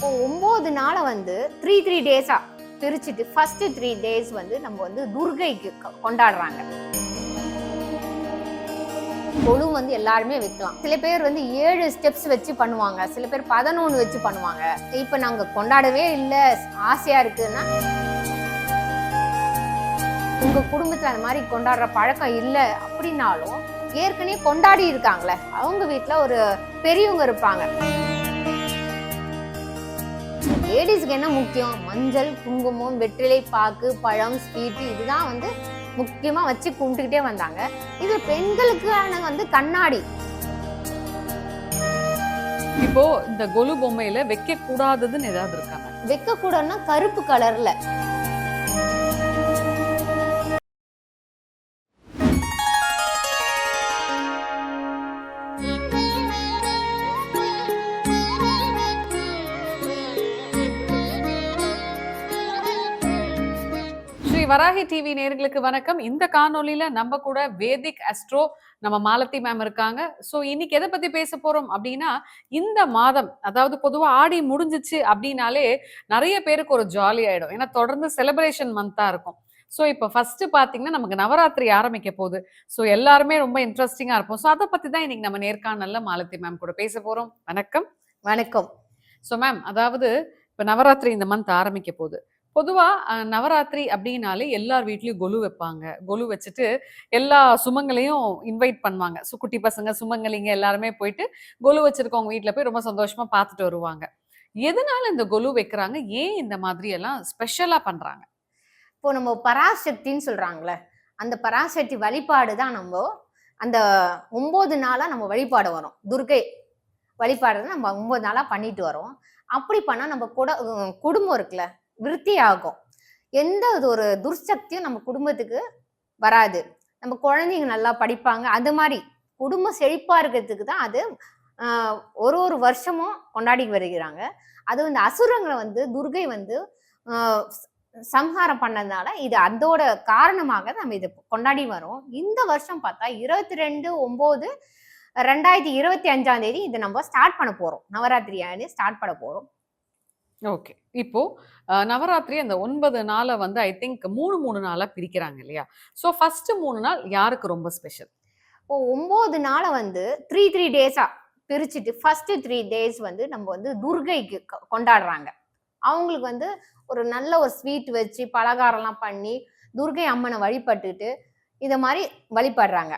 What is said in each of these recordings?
இப்போ ஒம்பது நாளை வந்து த்ரீ த்ரீ டேஸா பிரிச்சுட்டு ஃபர்ஸ்ட் த்ரீ டேஸ் வந்து நம்ம வந்து துர்கைக்கு கொண்டாடுறாங்க. கொலு வந்து எல்லாருமே வைக்கலாம். சில பேர் வந்து ஏழு ஸ்டெப்ஸ் வச்சு பண்ணுவாங்க. சில பேர் பதினொன்று வச்சு பண்ணுவாங்க. இப்போ நாங்கள் கொண்டாடவே இல்லை. ஆசையா இருக்குன்னா உங்க குடும்பத்துல அந்த மாதிரி கொண்டாடுற பழக்கம் இல்லை அப்படின்னாலும் ஏற்கனவே கொண்டாடி இருக்காங்களே அவங்க வீட்டில் ஒரு பெரியவங்க இருப்பாங்க. லேடிஸ்க்கு என்ன முக்கியம்? மஞ்சள் குங்குமம் வெற்றிலை பாக்கு பழம் ஸ்வீட் இதுதான் வந்து முக்கியமா வச்சு கும்பிட்டுக்கிட்டே வந்தாங்க. இது பெண்களுக்கான வந்து கண்ணாடி. இப்போ இந்த கொலு பொம்மையில வைக்க கூடாததுன்னு ஏதாவது இருக்காங்க வைக்க கூடன்னா கருப்பு கலர்ல. வராகி டிவி நேயர்களுக்கு வணக்கம். இந்த காணொளியில நம்ம கூட வேதிக் அஸ்ட்ரோ நம்ம மாலதி மேம் இருக்காங்க. சோ இன்னைக்கு எதை பத்தி பேச போறோம் அப்படின்னா இந்த மாதம் அதாவது பொதுவா ஆடி முடிஞ்சிச்சு அப்படின்னாலே நிறைய பேருக்கு ஒரு ஜாலி ஆயிடும். ஏன்னா தொடர்ந்து செலிப்ரேஷன் மந்தா இருக்கும். ஸோ இப்போ ஃபர்ஸ்ட் பார்த்தீங்கன்னா நமக்கு நவராத்திரி ஆரம்பிக்க போகுது. ஸோ எல்லாருமே ரொம்ப இன்ட்ரெஸ்டிங்காக இருப்போம். ஸோ அதை பற்றி தான் இன்னைக்கு நம்ம நேர்காணல்ல மாலதி மேம் கூட பேச போகிறோம் வணக்கம். வணக்கம். ஸோ மேம் அதாவது இப்போ நவராத்திரி இந்த மந்த் ஆரம்பிக்க போகுது. பொதுவாக நவராத்திரி அப்படின்னாலே எல்லார் வீட்லேயும் கொலு வைப்பாங்க. கொலு வச்சுட்டு எல்லா சுமங்களையும் இன்வைட் பண்ணுவாங்க. ஸோ குட்டி பசங்க சுமங்கலிங்க எல்லாருமே போயிட்டு கொலு வச்சுருக்கவங்க வீட்டில் போய் ரொம்ப சந்தோஷமாக பார்த்துட்டு வருவாங்க. எதனால இந்த கொலு வைக்கிறாங்க? ஏன் இந்த மாதிரி எல்லாம் ஸ்பெஷலாக பண்ணுறாங்க இப்போ நம்ம பராசக்தின்னு சொல்கிறாங்களே அந்த பராசக்தி வழிபாடு தான் நம்ம அந்த ஒம்பது நாளாக நம்ம வழிபாடு வரோம். துர்கை வழிபாடு நம்ம ஒம்பது நாளாக பண்ணிட்டு வரோம். அப்படி பண்ணால் நம்ம குட குடும்பம் இருக்குல்ல விருத்தி ஆகும் எந்த ஒரு துர்சக்தியும் நம்ம குடும்பத்துக்கு வராது. நம்ம குழந்தைங்க நல்லா படிப்பாங்க. அது மாதிரி குடும்பம் செழிப்பா இருக்கிறதுக்கு தான் அது ஒரு ஒரு வருஷமும் கொண்டாடி வருகிறாங்க. அது வந்து அசுரங்களை வந்து துர்கை வந்து சம்ஹாரம் பண்ணதுனால இது அதோட காரணமாக நம்ம இதை கொண்டாடி வரோம். இந்த வருஷம் பார்த்தா இருபத்தி ரெண்டு ஒம்பது ரெண்டாயிரத்தி இருபத்தி அஞ்சாம் தேதி இதை நம்ம ஸ்டார்ட் பண்ண போறோம். நவராத்திரி ஸ்டார்ட் பண்ண போறோம். ஓகே. இப்போ நவராத்திரி அந்த ஒன்பது நாளை வந்து ஐ திங்க் மூணு மூணு நாளாக பிரிக்கிறாங்க இல்லையா? ஸோ ஃபர்ஸ்ட் மூணு நாள் யாருக்கு ரொம்ப ஸ்பெஷல் இப்போ ஒம்பது நாளை வந்து த்ரீ த்ரீ டேஸா பிரிச்சுட்டு ஃபர்ஸ்ட் த்ரீ டேஸ் வந்து நம்ம வந்து துர்கைக்கு கொண்டாடுறாங்க. அவங்களுக்கு வந்து ஒரு நல்ல ஒரு ஸ்வீட் வச்சு பலகாரம்லாம் பண்ணி துர்கை அம்மனை வழிபட்டுட்டு இதை மாதிரி வழிபடுறாங்க.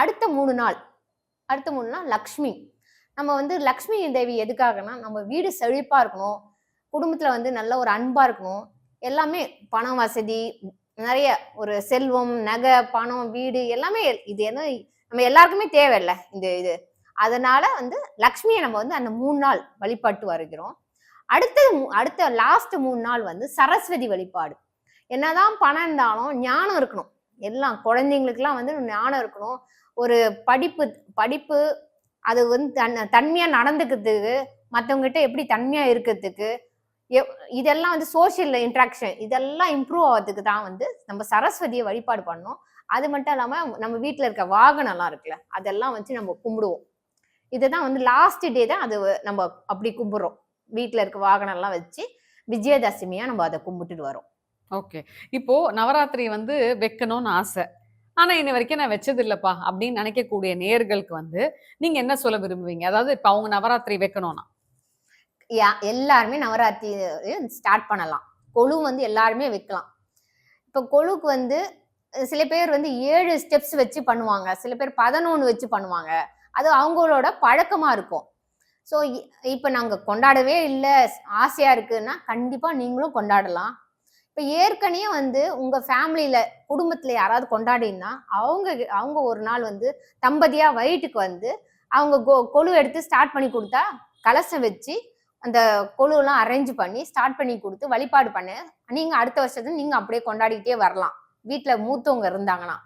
அடுத்த மூணு நாள் அடுத்த மூணு நாள் லக்ஷ்மி. நம்ம வந்து லக்ஷ்மி தேவி எதுக்காகனா நம்ம வீடு செழிப்பாக இருக்கணும். குடும்பத்துல வந்து நல்ல ஒரு அன்பா இருக்கணும். எல்லாமே பணம் வசதி நிறைய ஒரு செல்வம் நகை பணம் வீடு எல்லாமே இது என்ன நம்ம எல்லாருக்குமே தேவையில்ல இந்த இது. அதனால வந்து லக்ஷ்மியை நம்ம வந்து அந்த மூணு நாள் வழிபாட்டு வருகிறோம். அடுத்தது அடுத்த லாஸ்ட் மூணு நாள் வந்து சரஸ்வதி வழிபாடு. என்னதான் பணம் இருந்தாலும் ஞானம் இருக்கணும். எல்லாம் குழந்தைங்களுக்குலாம் வந்து ஞானம் இருக்கணும். ஒரு படிப்பு படிப்பு அது வந்து தன் தன்மையா நடந்துக்கிறதுக்கு மற்றவங்ககிட்ட எப்படி தன்மையாக இருக்கிறதுக்கு இதெல்லாம் வந்து சோசியல் இன்ட்ராக்ஷன் இதெல்லாம் இம்ப்ரூவ் ஆகிறதுக்கு தான் வந்து நம்ம சரஸ்வதியை வழிபாடு பண்ணோம் அது மட்டும் இல்லாமல் நம்ம வீட்டில் இருக்க வாகனம்லாம் இருக்குல்ல அதெல்லாம் வச்சு நம்ம கும்பிடுவோம். இதுதான் வந்து லாஸ்ட் டே தான் அது நம்ம அப்படி கும்பிட்றோம். வீட்டில் இருக்க வாகனம்லாம் வச்சு விஜயதசமியாக நம்ம அதை கும்பிட்டுட்டு வரோம். ஓகே இப்போ நவராத்திரி வந்து வைக்கணும்னு ஆசை. ஆனா இன்ன வரைக்கும் நான் வச்சது இல்லப்பா அப்படின்னு நினைக்கக்கூடிய நேர்களுக்கு வந்து நீங்க என்ன சொல்ல விரும்புவீங்க? அதாவது இப்ப அவங்க நவராத்திரி வைக்கணும்னா. எல்லாருமே நவராத்திரி ஸ்டார்ட் பண்ணலாம். கொலு வந்து எல்லாருமே வைக்கலாம். இப்போ கொலுக்கு வந்து சில பேர் வந்து ஏழு ஸ்டெப்ஸ் வச்சு பண்ணுவாங்க. சில பேர் பதினொன்று வச்சு பண்ணுவாங்க. அது அவங்களோட பழக்கமாக இருக்கும். ஸோ இப்போ நாங்கள் கொண்டாடவே இல்லை. ஆசையாக இருக்குன்னா கண்டிப்பாக நீங்களும் கொண்டாடலாம். இப்போ ஏற்கனவே வந்து உங்கள் ஃபேமிலியில் குடும்பத்தில் யாராவது கொண்டாடினா அவங்க அவங்க ஒரு நாள் வந்து தம்பதியாக வயிற்றுக்கு வந்து அவங்க கொ- கொலு எடுத்து ஸ்டார்ட் பண்ணி கொடுத்தா கலசம் வச்சு அந்த கொழுவெல்லாம் அரேஞ்ச் பண்ணி ஸ்டார்ட் பண்ணி கொடுத்து வழிபாடு பண்ணு. நீங்க அடுத்த வருஷத்துல நீங்க அப்படியே கொண்டாடிக்கிட்டே வரலாம். வீட்டில் மூத்தவங்க இருந்தாங்கன்னா.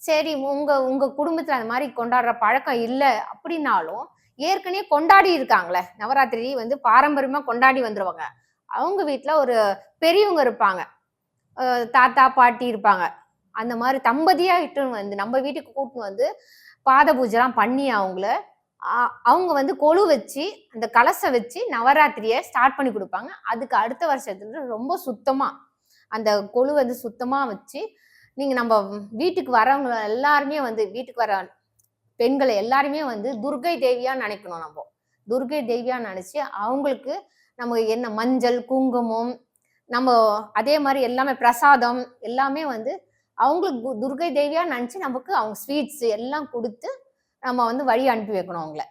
சரி உங்க உங்க குடும்பத்துல அந்த மாதிரி கொண்டாடுற பழக்கம் இல்லை அப்படின்னாலும் ஏற்கனவே கொண்டாடி இருக்காங்களே. நவராத்திரி வந்து பாரம்பரியமா கொண்டாடி வந்துருவாங்க. அவங்க வீட்டில் ஒரு பெரியவங்க இருப்பாங்க. தாத்தா பாட்டி இருப்பாங்க. அந்த மாதிரி தம்பதியா இட்டுன்னு வந்து நம்ம வீட்டுக்கு கூட்டின்னு வந்து பாத பூஜைலாம் பண்ணி அவங்கள அவங்க வந்து கொலு வச்சு அந்த கலசை வச்சு நவராத்திரியை ஸ்டார்ட் பண்ணி கொடுப்பாங்க. அதுக்கு அடுத்த வருஷத்துல ரொம்ப சுத்தமா அந்த கொழு வந்து சுத்தமா வச்சு நீங்க நம்ம வீட்டுக்கு வரவங்க எல்லாருமே வந்து வீட்டுக்கு வர பெண்களை எல்லாருமே வந்து துர்கை தேவியா நினைக்கணும் நம்ம. துர்கை தேவியா நினைச்சு அவங்களுக்கு நம்ம என்ன மஞ்சள் குங்குமம் நம்ம அதே மாதிரி எல்லாமே பிரசாதம் எல்லாமே வந்து அவங்களுக்கு துர்கை தேவியா நினைச்சு நமக்கு அவங்க ஸ்வீட்ஸ் எல்லாம் கொடுத்து நம்ம வந்து வழி அனுப்பி வைக்கணும் அவங்கள.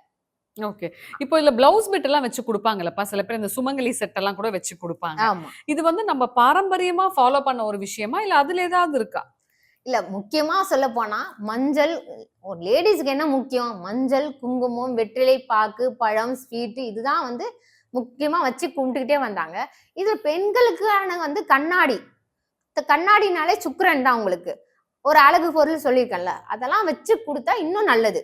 ஓகே இப்போ இதுல பிளவுஸ் பிட் எல்லாம் வச்சு கொடுப்பாங்கல்லப்பா. சில பேர் இந்த சுமங்கலி செட் எல்லாம் கூட வச்சு கொடுப்பாங்க. இது வந்து நம்ம பாரம்பரியமா ஃபாலோ பண்ண ஒரு விஷயமா? இல்ல அதுல ஏதாவது இருக்கா? இல்ல முக்கியமா சொல்ல போனா மஞ்சள் ஒரு லேடிஸ்க்கு என்ன முக்கியம்? மஞ்சள் குங்குமம் வெற்றிலை பாக்கு பழம் ஸ்வீட் இதுதான் வந்து முக்கியமா வச்சு கும்பிட்டுக்கிட்டே வந்தாங்க. இது பெண்களுக்கான வந்து கண்ணாடி. கண்ணாடினாலே சுக்கிரன் தான் உங்களுக்கு. ஒரு அழகு பொருள் சொல்லியிருக்கேன்ல அதெல்லாம் வச்சு கொடுத்தா இன்னும் நல்லது.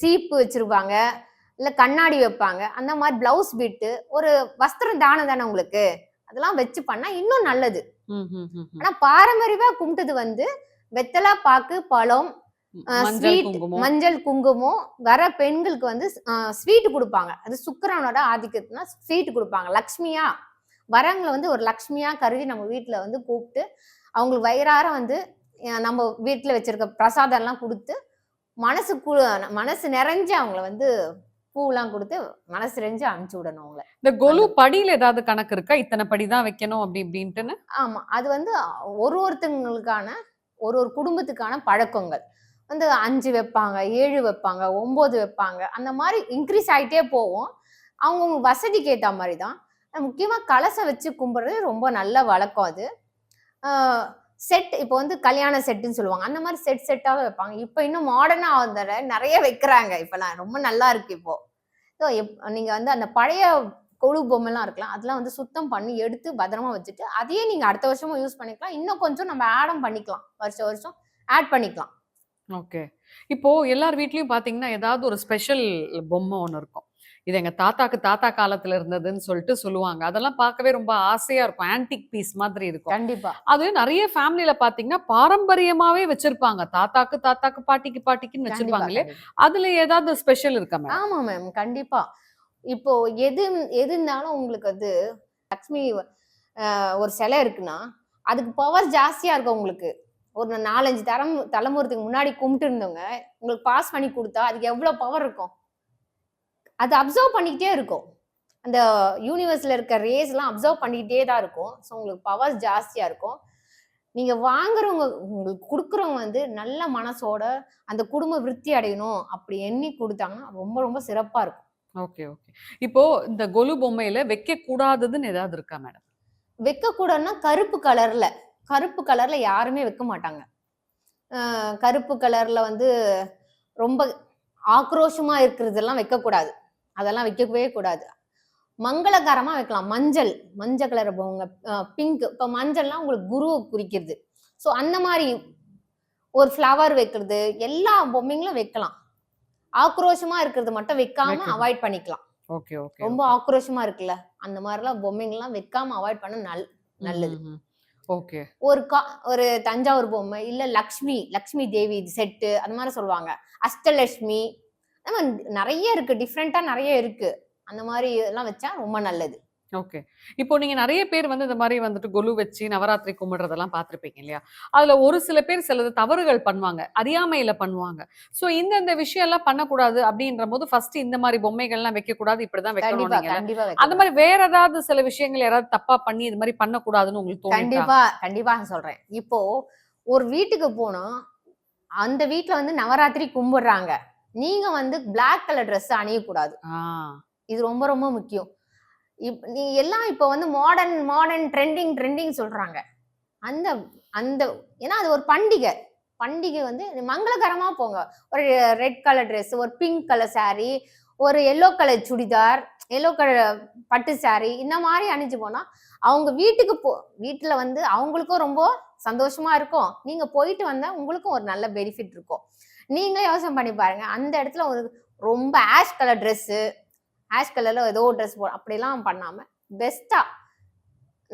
சீப்பு வச்சிருப்பாங்க. இல்ல கண்ணாடி வைப்பாங்க. அந்த மாதிரி பிளவுஸ் பிட்டு ஒரு வஸ்திரம் தானம் தானே உங்களுக்கு? அதெல்லாம் வச்சு பண்ணா இன்னும் நல்லது. ஆனா பாரம்பரியமா கும்பிட்டது வந்து வெத்தலை பாக்கு பழம் ஆஹ் மஞ்சள் குங்குமம். வர பெண்களுக்கு வந்து ஸ்வீட் கொடுப்பாங்க. அது சுக்கிரனோட ஆதிக்கத்துனா ஸ்வீட் கொடுப்பாங்க. லக்ஷ்மியா வரவங்களை வந்து ஒரு லக்ஷ்மியா கருதி நம்ம வீட்டுல வந்து கூப்பிட்டு அவங்களுக்கு வயிறார வந்து நம்ம வீட்டுல வச்சிருக்க பிரசாதம் எல்லாம் கொடுத்து மனசு மனசு நிறைஞ்சு அவங்கள வந்து பூவெல்லாம் கொடுத்து மனசு நிறைஞ்சு அனுப்பிச்சு விடணும் அவங்கள. இந்த கொலு படியில ஏதாவது கணக்கு இருக்கா? இத்தனை படி தான் வைக்கணும் அப்படி இப்படின்ட்டுன்னு? ஆமா. அது வந்து ஒரு ஒருத்தங்களுக்கான ஒரு ஒரு குடும்பத்துக்கான பழக்கங்கள். வந்து அஞ்சு வைப்பாங்க ஏழு வைப்பாங்க ஒன்பது வைப்பாங்க. அந்த மாதிரி இன்க்ரீஸ் ஆயிட்டே போகும் அவங்கவுங்க வசதிக்கு ஏற்ற மாதிரி தான். முக்கியமா கலசை வச்சு கும்பிடுறது ரொம்ப நல்ல வழக்கம் அது. செட் இப்போ வந்து கல்யாண செட்டுன்னு சொல்லுவாங்க. அந்த மாதிரி செட் செட்டாக வைப்பாங்க. இப்போ இன்னும் மாடர்னாக வந்தட நிறைய வைக்கிறாங்க. இப்போலாம் ரொம்ப நல்லா இருக்கு இப்போ. ஸோ எப் நீங்கள் வந்து அந்த பழைய கொழு பொம்மைலாம் இருக்கலாம். அதெல்லாம் வந்து சுத்தம் பண்ணி எடுத்து பத்திரமா வச்சுட்டு அதையே நீங்கள் அடுத்த வருஷமும் யூஸ் பண்ணிக்கலாம். இன்னும் கொஞ்சம் நம்ம ஆடம் பண்ணிக்கலாம். வருஷம் வருஷம் ஆட் பண்ணிக்கலாம். ஓகே இப்போ எல்லார் வீட்லயும் பாத்தீங்கன்னா ஏதாவது ஒரு ஸ்பெஷல் பொம்மை ஒன்று இருக்கும். இது எங்க தாத்தாக்கு தாத்தா காலத்துல இருந்ததுன்னு சொல்லிட்டு சொல்லுவாங்க. அதெல்லாம் பார்க்கவே ரொம்ப ஆசையா இருக்கும். ஆன்டிக் பீஸ் மாதிரி இருக்கும். கண்டிப்பா. அது நிறைய ஃபேமிலில பாத்தீங்கன்னா பாரம்பரியமாவே வச்சிருப்பாங்க. தாத்தாக்கு தாத்தாக்கு பாட்டிக்கு பாட்டிக்குன்னு வச்சிருப்பாங்களே. அதுல ஏதாவது ஸ்பெஷல் இருக்கா மேம் ஆமா மேம் கண்டிப்பா. இப்போ எது எது இருந்தாலும் உங்களுக்கு வந்து லக்ஷ்மி ஒரு சிலை இருக்குன்னா அதுக்கு பவர் ஜாஸ்தியா இருக்கும் உங்களுக்கு. ஒரு நாலஞ்சு தரம் தலைமுறைக்கு முன்னாடி கும்பிட்டு இருந்தவங்க உங்களுக்கு பாஸ் பண்ணி கொடுத்தா அதுக்கு எவ்வளவு பவர் இருக்கும்? அது அப்சர்வ் பண்ணிக்கிட்டே இருக்கும். அந்த யூனிவர்ஸ்ல இருக்க ரேஸ் எல்லாம் அப்சர்வ் பண்ணிக்கிட்டே தான் இருக்கும். ஸோ உங்களுக்கு பவர் ஜாஸ்தியா இருக்கும். நீங்க வாங்குறவங்க உங்களுக்கு கொடுக்குறவங்க வந்து நல்ல மனசோட அந்த குடும்ப விருத்தி அடையணும் அப்படி எண்ணி கொடுத்தாங்கன்னா ரொம்ப ரொம்ப சிறப்பா இருக்கும். ஓகே ஓகே இப்போ இந்த கொலு பொம்மையில வைக்க கூடாததுன்னு ஏதாவது இருக்கா மேடம் வைக்கக்கூடாதுன்னா கருப்பு கலர்ல கருப்பு கலர்ல யாருமே வைக்க மாட்டாங்க. கருப்பு கலர்ல வந்து ரொம்ப ஆக்ரோஷமா இருக்கிறதெல்லாம் வைக்கக்கூடாது. அதெல்லாம் வைக்கவே கூடாது. மங்களகரமா வைக்கலாம். மஞ்சள் மஞ்சள் கலர் பொங்க. பிங்க் இப்போ மஞ்சள்லாம் உங்களுக்கு குருவை குறிக்கிறது. ஸோ அந்த மாதிரி ஒரு ஃப்ளவர் வைக்கிறது எல்லா பொம்மைங்களும் வைக்கலாம். ஆக்ரோஷமா இருக்கிறது மட்டும் வைக்காம. அவாய்ட் பண்ணிக்கலாம். ஓகே ஓகே ரொம்ப ஆக்ரோஷமா இருக்குல்ல? அந்த மாதிரிலாம் பொம்மைங்கள்லாம் வைக்காம அவாய்ட் பண்ண நல் நல்லது. ஓகே. ஒரு கா ஒரு தஞ்சாவூர் பொம்மை இல்ல லக்ஷ்மி லக்ஷ்மி தேவி செட்டு அந்த மாதிரி சொல்லுவாங்க. அஷ்டலட்சுமி மாதிரி நிறைய இருக்கு. டிஃப்ரெண்டா நிறைய இருக்கு. அந்த மாதிரி எல்லாம் வச்சா ரொம்ப நல்லது. ஓகே. இப்போ நீங்க நிறைய பேர் வந்து இந்த மாதிரி வந்துட்டு கொலு வச்சு நவராத்திரி கும்பிடுறதெல்லாம் பார்த்திருப்பீங்க இல்லையா? அதுல ஒரு சில பேர் சிலது தவறுகள் பண்ணுவாங்க. அறியாமையில பண்ணுவாங்க. சோ இந்த இந்த விஷயம் எல்லாம் பண்ணக்கூடாது அப்படின்ற போது ஃபர்ஸ்ட் இந்த மாதிரி பொம்மைகள்லாம் வைக்க கூடாது இப்படிதான் வைக்கணும் அந்த. மாதிரி வேற ஏதாவது சில விஷயங்கள் யாராவது தப்பா பண்ணி இது மாதிரி பண்ணக்கூடாதுன்னு உங்களுக்கு கண்டிப்பா கண்டிப்பா சொல்றேன். இப்போ ஒரு வீட்டுக்கு போனோம் அந்த வீட்ல வந்து நவராத்திரி கும்பிடுறாங்க. நீங்க வந்து Black கலர் Dress அணியக்கூடாது. இது ரொம்ப ரொம்ப முக்கியம். இப் நீ எல்லாம் இப்போ வந்து மாடர்ன் மாடர்ன் ட்ரெண்டிங் ட்ரெண்டிங் சொல்றாங்க. அந்த அந்த ஏன்னா அது ஒரு பண்டிகை. பண்டிகை வந்து மங்களகரமா போங்க. ஒரு ரெட் கலர் Dress ஒரு பிங்க் கலர் saree ஒரு yellow colour churidar yellow colour பட்டு saree இந்த மாதிரி அணிஞ்சு போனா அவங்க வீட்டுக்கு போ வீட்டுல வந்து அவங்களுக்கும் ரொம்ப சந்தோஷமா இருக்கும். நீங்க போயிட்டு வந்தா உங்களுக்கும் ஒரு நல்ல பெனிஃபிட் இருக்கும். நீங்களே யோசனை பண்ணி பாருங்க. அந்த இடத்துல ஒரு ரொம்ப ஆஷ் கலர் ட்ரெஸ்ஸு ஆஷ் கலர்ல ஏதோ ட்ரெஸ் போ அப்படிலாம் பண்ணாம பெஸ்டா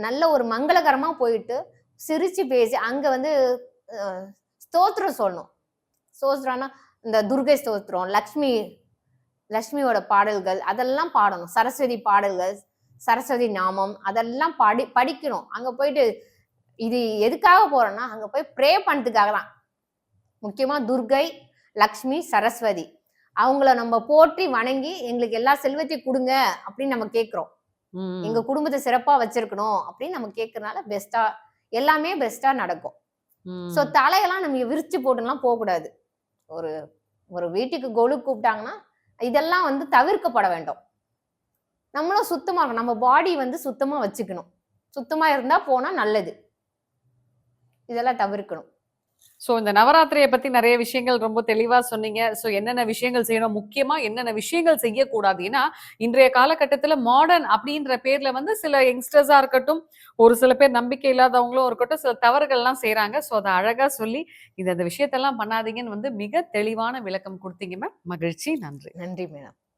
நல்ல ஒரு மங்களகரமா போயிட்டு சிரிச்சு பேசி அங்க வந்து ஸ்தோத்திரம் சொல்லணும். ஸ்தோத்திரம்னா இந்த துர்கை ஸ்தோத்திரம் லக்ஷ்மி லக்ஷ்மியோட பாடல்கள் அதெல்லாம் பாடணும். சரஸ்வதி பாடல்கள் சரஸ்வதி நாமம் அதெல்லாம் படி படிக்கணும். அங்க போயிட்டு இது எதுக்காக போறோம்னா அங்க போய் ப்ரே பண்ணதுக்காக தான் முக்கியமா துர்கை லக்ஷ்மி சரஸ்வதி. அவங்கள நம்ம போற்றி வணங்கி எங்களுக்கு எல்லா செல்வத்தையும் கொடுங்க அப்படின்னு நம்ம கேக்குறோம் ம். எங்க குடும்பத்தை சிறப்பா வச்சிருக்கணும் அப்படின்னு நம்ம கேக்குறதுனால பெஸ்டா எல்லாமே பெஸ்டா நடக்கும். சோ தலையெல்லாம் நம்ம விரிச்சு போட்டுலாம் போக கூடாது ஒரு ஒரு வீட்டுக்கு கொலு கூப்பிட்டாங்கன்னா இதெல்லாம் வந்து தவிர்க்கப்பட வேண்டும். நம்மளும் சுத்தமா இருக்கணும். நம்ம பாடி வந்து சுத்தமா வச்சுக்கணும். சுத்தமா இருந்தா போனா நல்லது. இதெல்லாம் தவிர்க்கணும். சோ இந்த நவராத்திரியை பத்தி நிறைய விஷயங்கள் ரொம்ப தெளிவா சொன்னீங்க. சோ என்னென்ன விஷயங்கள் செய்யணும்? முக்கியமா என்னென்ன விஷயங்கள் செய்யக்கூடாது? ஏன்னா இன்றைய காலகட்டத்துல மாடர்ன் அப்படின்ற பேர்ல வந்து சில யங்ஸ்டர்ஸா இருக்கட்டும் ஒரு சில பேர் நம்பிக்கை இல்லாதவங்களும் இருக்கட்டும் சில தவறுகள்லாம் செய்றாங்க. சோ அதை அழகா சொல்லி இந்த இந்த விஷயத்தெல்லாம் பண்ணாதீங்கன்னு வந்து மிக தெளிவான விளக்கம் கொடுத்தீங்க மேம் மகிழ்ச்சி. நன்றி. நன்றி மேடம்